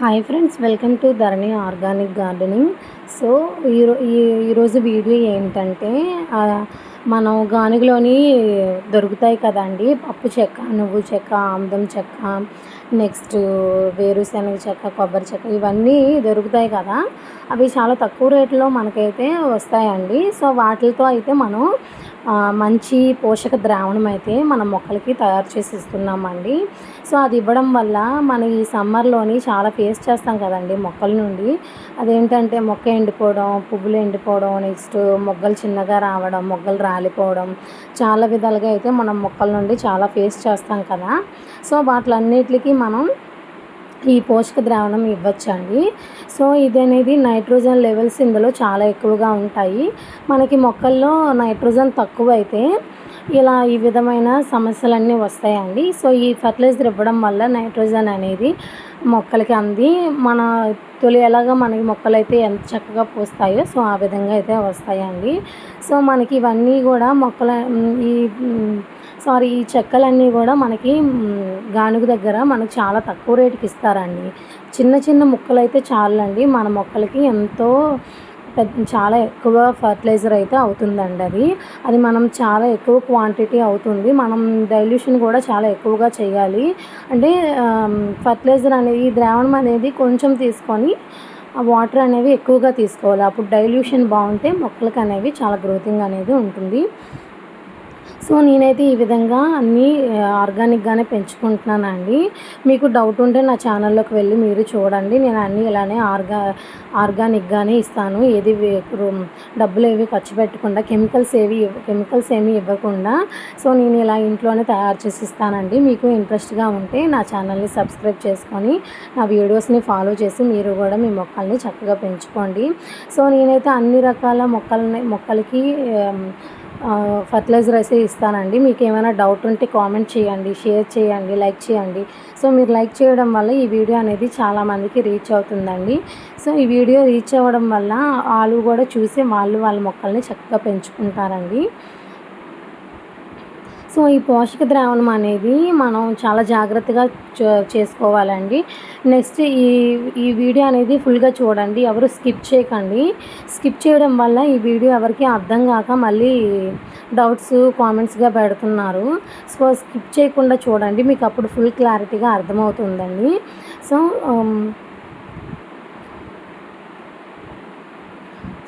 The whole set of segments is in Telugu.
Hi friends welcome to Dharani organic gardening so ఈరో ఈ- ఈరోజు వీడియో ఏంటంటే మనం గానుగలోని దొరుకుతాయి కదండి పప్పు చెక్క నువ్వు చెక్క ఆముదం చెక్క నెక్స్ట్ వేరుశనగ చెక్క కొబ్బరి చెక్క ఇవన్నీ దొరుకుతాయి కదా. అవి చాలా తక్కువ రేట్లో మనకైతే వస్తాయండి. సో వాటితో అయితే మనం మంచి పోషక ద్రావణం అయితే మన మొక్కలకి తయారు చేసి ఇస్తున్నామండి. సో అది ఇవ్వడం వల్ల మన ఈ సమ్మర్లోని చాలా ఫేస్ చేస్తాం కదండి మొక్కల నుండి. అదేంటంటే మొక్క ఎండిపోవడం పువ్వులు ఎండిపోవడం నెక్స్ట్ మొగ్గలు చిన్నగా రావడం మొగ్గలు రాలిపోవడం చాలా విధాలుగా అయితే మనం మొక్కల నుండి చాలా ఫేస్ చేస్తాం కదా. సో వాటిలన్నిటికీ మనం ఈ పోషక ద్రావణం ఇవ్వచ్చండి. సో ఇది అనేది నైట్రోజన్ లెవెల్స్ ఇందులో చాలా ఎక్కువగా ఉంటాయి. మనకి మొక్కల్లో నైట్రోజన్ తక్కువ అయితే ఇలా ఈ విధమైన సమస్యలన్నీ వస్తాయండి. సో ఈ ఫర్టిలైజర్ ఇవ్వడం వల్ల నైట్రోజన్ అనేది మొక్కలకి అంది. మన తొలి ఎలాగా మనకి మొక్కలు అయితే ఎంత చక్కగా పూస్తాయో సో ఆ విధంగా అయితే వస్తాయండి. సో మనకి ఇవన్నీ కూడా మొక్కల ఈ సారీ ఈ చెక్కలన్నీ కూడా మనకి గానుగు గానుగ దగ్గర మనకు చాలా తక్కువ రేటుకి ఇస్తారండి. చిన్న చిన్న ముక్కలు అయితే చాలండి. మన మొక్కలకి ఎంతో చాలా ఎక్కువ ఫర్టిలైజర్ అయితే అవుతుందండి అది. అది మనం చాలా ఎక్కువ క్వాంటిటీ అవుతుంది. మనం డైల్యూషన్ కూడా చాలా ఎక్కువగా చేయాలి. అంటే ఫర్టిలైజర్ అనేది ద్రావణం అనేది కొంచెం తీసుకొని వాటర్ అనేవి ఎక్కువగా తీసుకోవాలి. అప్పుడు డైల్యూషన్ బాగుంటే మొక్కలకు అనేవి చాలా గ్రోతింగ్ అనేది ఉంటుంది. సో నేనైతే ఈ విధంగా అన్నీ ఆర్గానిక్గానే పెంచుకుంటున్నానండి. మీకు డౌట్ ఉంటే నా ఛానల్లోకి వెళ్ళి మీరు చూడండి. నేను అన్నీ ఇలానే ఆర్గా ఆర్గానిక్గానే ఇస్తాను. ఏది డబ్బులు ఏవి ఖర్చు పెట్టకుండా కెమికల్స్ ఏవి కెమికల్స్ ఏమీ ఇవ్వకుండా సో నేను ఇలా ఇంట్లోనే తయారు చేసి ఇస్తానండి. మీకు ఇంట్రెస్ట్గా ఉంటే నా ఛానల్ని సబ్స్క్రైబ్ చేసుకొని నా వీడియోస్ని ఫాలో చేసి మీరు కూడా మీ మొక్కల్ని చక్కగా పెంచుకోండి. సో నేనైతే అన్ని రకాల మొక్కలని మొక్కలకి ఫర్టిలైజర్ అయితే ఇస్తానండి. మీకు ఏమైనా డౌట్ ఉంటే కామెంట్ చేయండి షేర్ చేయండి లైక్ చేయండి. సో మీరు లైక్ చేయడం వల్ల ఈ వీడియో అనేది చాలా మందికి రీచ్ అవుతుందండి. సో ఈ వీడియో రీచ్ అవ్వడం వల్ల వాళ్ళు కూడా చూసి వాళ్ళు వాళ్ళ మొక్కల్ని చక్కగా పెంచుకుంటారండి. సో ఈ పోషక ద్రావణం అనేది మనం చాలా జాగ్రత్తగా చే- చేసుకోవాలండి. నెక్స్ట్ ఈ ఈ వీడియో అనేది ఫుల్గా చూడండి. ఎవరు స్కిప్ చేయకండి. స్కిప్ చేయడం వల్ల ఈ వీడియో ఎవరికి అర్థం కాక మళ్ళీ డౌట్స్ కామెంట్స్గా పెడుతున్నారు. సో స్కిప్ చేయకుండా చూడండి. మీకు అప్పుడు ఫుల్ క్లారిటీగా అర్థమవుతుందండి. సో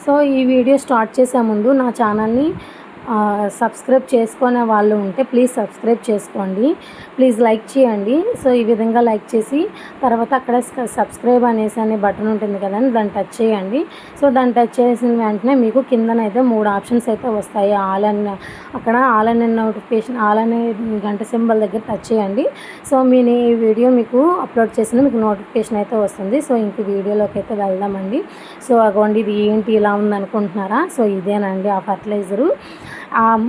సో ఈ వీడియో స్టార్ట్ చేసే ముందు నా ఛానల్ని సబ్స్క్రైబ్ చేసుకునే వాళ్ళు ఉంటే ప్లీజ్ సబ్స్క్రైబ్ చేసుకోండి. ప్లీజ్ లైక్ చేయండి. సో ఈ విధంగా లైక్ చేసి తర్వాత అక్కడ సబ్స్క్రైబ్ అనేసి అనే బటన్ ఉంటుంది కదండి దాన్ని టచ్ చేయండి. సో దాన్ని టచ్ చేసిన వెంటనే మీకు కిందనైతే మూడు ఆప్షన్స్ అయితే వస్తాయి. ఆల్ అన్న అక్కడ ఆల్ అనే నోటిఫికేషన్ ఆల్ అనే గంట సింబల్ దగ్గర టచ్ చేయండి. సో మీ ఈ వీడియో మీకు అప్లోడ్ చేసిన మీకు నోటిఫికేషన్ అయితే వస్తుంది. సో ఇంక వీడియోలోకి అయితే వెళ్దామండి. సో అగోండి ఇది ఏంటి ఇలా ఉందనుకుంటున్నారా? సో ఇదేనండి ఆ ఫర్టిలైజరు.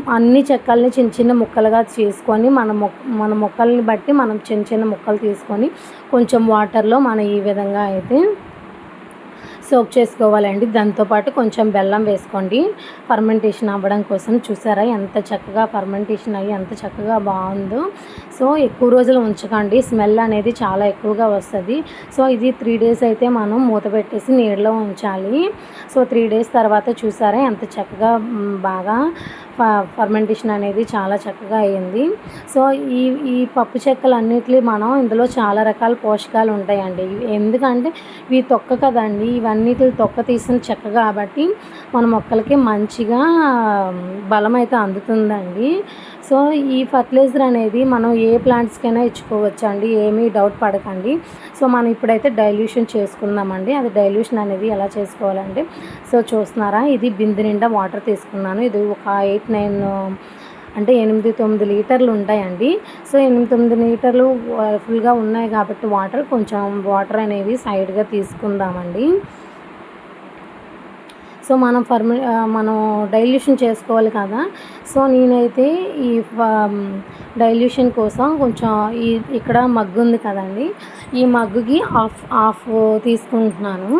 అన్ని చెక్కల్ని చిన్న చిన్న ముక్కలుగా చేసుకొని మన మొక్క మన మొక్కల్ని బట్టి మనం చిన్న చిన్న ముక్కలు తీసుకొని కొంచెం వాటర్లో మనం ఈ విధంగా అయితే సోక్ చేసుకోవాలండి. దాంతోపాటు కొంచెం బెల్లం వేసుకోండి. ఫర్మెంటేషన్ అవ్వడం కోసం చూసారా? ఎంత చక్కగా ఫర్మెంటేషన్ అయ్యి ఎంత చక్కగా బాగుందో. సో ఎక్కువ రోజులు ఉంచకండి. స్మెల్ అనేది చాలా ఎక్కువగా వస్తుంది. సో ఇది త్రీ డేస్ అయితే మనం మూత పెట్టేసి నీడలో ఉంచాలి. సో త్రీ డేస్ తర్వాత చూసారా? ఎంత చక్కగా బాగా ఫర్మెంటేషన్ అనేది చాలా చక్కగా అయ్యింది సో ఈ ఈ పప్పు చెక్కలు అన్నిటిని మనం ఇందులో చాలా రకాల పోషకాలు ఉంటాయండి. ఎందుకంటే ఇవి తొక్క కదండి. అన్నిటిని తొక్క తీసిన చెక్క కాబట్టి మన మొక్కలకి మంచిగా బలం అయితే అందుతుందండి. సో ఈ ఫర్టిలైజర్ అనేది మనం ఏ ప్లాంట్స్కైనా ఇచ్చుకోవచ్చు అండి ఏమీ డౌట్ పడకండి. సో మనం ఇప్పుడైతే డైల్యూషన్ చేసుకుందామండి. అది డైల్యూషన్ అనేది ఎలా చేసుకోవాలంటే సో చూస్తున్నారా? ఇది బింది నిండా వాటర్ తీసుకున్నాను. ఇది ఒక ఎయిట్ నైన్ అంటే ఎనిమిది తొమ్మిది లీటర్లు ఉంటాయండి. సో ఎనిమిది తొమ్మిది లీటర్లు ఫుల్గా ఉన్నాయి కాబట్టి వాటర్ కొంచెం వాటర్ అనేవి సైడ్గా తీసుకుందామండి. సో మనం ఫర్మి మనం డైల్యూషన్ చేసుకోవాలి కదా. సో నేనైతే ఈ డైల్యూషన్ కోసం కొంచెం ఈ ఇక్కడ మగ్గు ఉంది కదండి. ఈ మగ్గుకి హాఫ్ హాఫ్ తీసుకుంటున్నాను.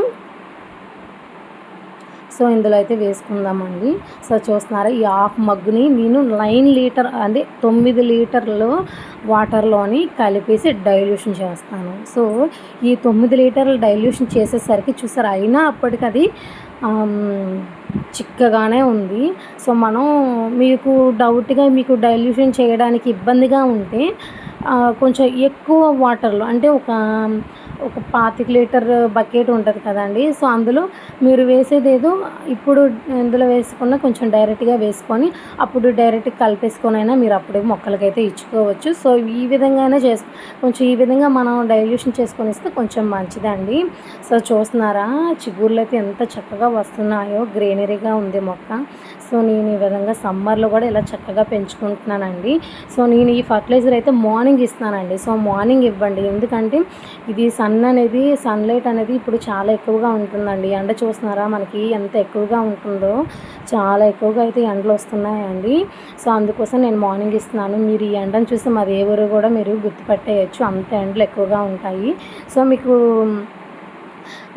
సో ఇందులో అయితే వేసుకుందామండి. సో చూస్తున్నారా ఈ హాఫ్ మగ్గుని నేను నైన్ లీటర్ అదే తొమ్మిది లీటర్లు వాటర్లోని కలిపేసి డైల్యూషన్ చేస్తాను. సో ఈ తొమ్మిది లీటర్లు డైల్యూషన్ చేసేసరికి చూసారు అయినా అప్పటికి అది చిక్కగానే ఉంది. సో మనం మీకు డౌట్గా మీకు డైల్యూషన్ చేయడానికి ఇబ్బందిగా ఉంటే కొంచెం ఎక్కువ వాటర్లో అంటే ఒక ఒక పాతిక లీటర్ బకెట్ ఉంటుంది కదండి. సో అందులో మీరు వేసేది ఏదో ఇప్పుడు ఇందులో వేసుకున్న కొంచెం డైరెక్ట్గా వేసుకొని అప్పుడు డైరెక్ట్ కలిపేసుకొని అయినా మీరు అప్పుడే మొక్కలకైతే ఇచ్చుకోవచ్చు. సో ఈ విధంగా అయినా చేసు కొంచెం ఈ విధంగా మనం డైల్యూషన్ చేసుకొని ఇస్తే కొంచెం మంచిదండి. సో చూస్తున్నారా? చిగుర్లు అయితే ఎంత చక్కగా వస్తున్నాయో గ్రీనరీగా ఉంది మొక్క. సో నేను ఈ విధంగా సమ్మర్లో కూడా ఇలా చక్కగా పెంచుకుంటున్నానండి. సో నేను ఈ ఫర్టిలైజర్ అయితే మార్నింగ్ ఇస్తానండి సో మార్నింగ్ ఇవ్వండి. ఎందుకంటే ఇది సన్ అనేది సన్లైట్ అనేది ఇప్పుడు చాలా ఎక్కువగా ఉంటుందండి. ఎండ చూస్తున్నారా? మనకి ఎంత ఎక్కువగా ఉంటుందో చాలా ఎక్కువగా అయితే ఎండలు వస్తున్నాయండి. సో అందుకోసం నేను మార్నింగ్ ఇస్తున్నాను. మీరు ఈ ఎండను చూసి మాది ఏ ఊరు కూడా మీరు గుర్తుపట్టేయచ్చు. అంత ఎండలు ఎక్కువగా ఉంటాయి. సో మీకు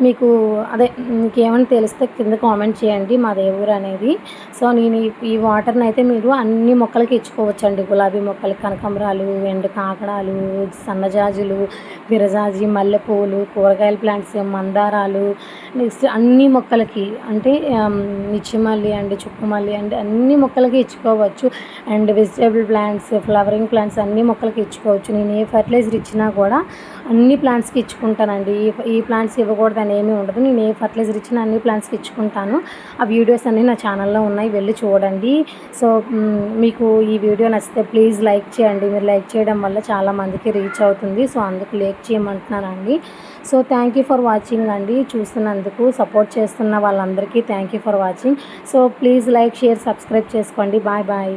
మీకు అదే ఇంకేమైనా తెలిస్తే కింద కామెంట్ చేయండి మా ఏ ఊరు అనేది. సో నేను ఈ వాటర్ని అయితే మీరు అన్ని మొక్కలకి ఇచ్చుకోవచ్చండి. గులాబీ మొక్కలు కనకాంబరాలు ఎండు కాకడాలు సన్నజాజులు విరజాజి మల్లెపూలు కూరగాయల ప్లాంట్స్ మందారాలు నెక్స్ట్ అన్ని మొక్కలకి అంటే నిచ్చిమల్లి అండి చుక్కుమల్లి అండి అన్ని మొక్కలకి ఇచ్చుకోవచ్చు. And vegetable plants flowering plants అన్ని మొక్కలకి ఇచ్చుకోవచ్చు. నేను ఏ ఫర్టిలైజర్ ఇచ్చినా కూడా అన్ని ప్లాంట్స్కి ఇచ్చుకుంటానండి. ఈ ప్లాంట్స్ ఇవ్వకూడదు అని ఏమీ ఉండదు. నేను ఏ ఫర్టిలైజర్ ఇచ్చినా అన్ని ప్లాంట్స్కి ఇచ్చుకుంటాను. ఆ వీడియోస్ అన్నీ నా ఛానల్లో ఉన్నాయి. వెళ్ళి చూడండి. సో మీకు ఈ వీడియో నచ్చితే ప్లీజ్ లైక్ చేయండి. మీరు లైక్ చేయడం వల్ల చాలామందికి రీచ్ అవుతుంది. సో అందుకు like చేయమంటున్నానండి. So thank you for watching అండి. చూస్తున్నందుకు సపోర్ట్ చేస్తున్న వాళ్ళందరికీ thank you for watching so please like share subscribe చేసుకోండి. Bye bye